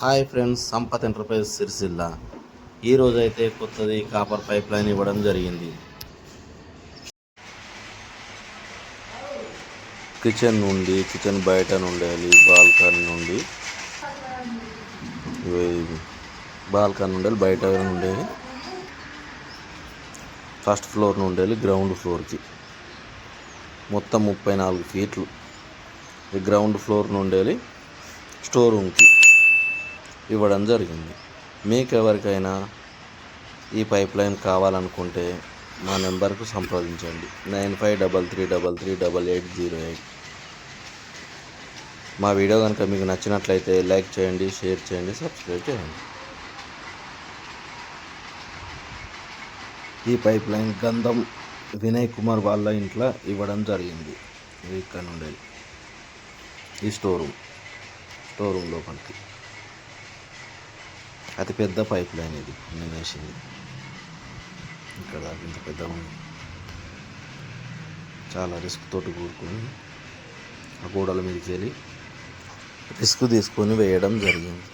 Hi friends Sampath enterprise Sircilla. ఈరోజు అయితే కొత్తది కాపర్ పైప్ లైన్ ఇవ్వడం జరిగింది. కిచెన్ నుండి కిచెన్ బయట నుండి బాల్కనీ నుండి బాల్కనీ నుండి బయట నుండి ఫస్ట్ ఫ్లోర్ నుండి గ్రౌండ్ ఫ్లోర్కి. మొత్తం ముప్పై నాలుగు ఫీట్లు. గ్రౌండ్ ఫ్లోర్ నుండి స్టోర్ రూమ్కి. ఇవ్వడం జరిగింది. మీకు ఎవరికైనా ఈ పైప్ లైన్ కావాలనుకుంటే మా నెంబర్కు సంప్రదించండి. Nine five double three double three double eight zero eight. మా వీడియో కనుక మీకు నచ్చినట్లయితే లైక్ చేయండి షేర్ చేయండి సబ్స్క్రైబ్ చేయండి. ఈ పైప్ లైన్ గంధం వినయ్ కుమార్ వాళ్ళ ఇంట్లో ఇవ్వడం జరిగింది. ఇక్కడ నుండి ఈ స్టోర్ రూమ్ స్టోర్ రూమ్ లోపలికి. అతిపెద్ద పైప్ లైన్ ఇది నేను వేసింది. ఇక్కడ ఇంత పెద్ద ఉంది. చాలా రిస్క్ తోటి కూడుకొని ఆ గోడల మీదకి వెళ్ళి రిస్క్ తీసుకొని వేయడం జరిగింది.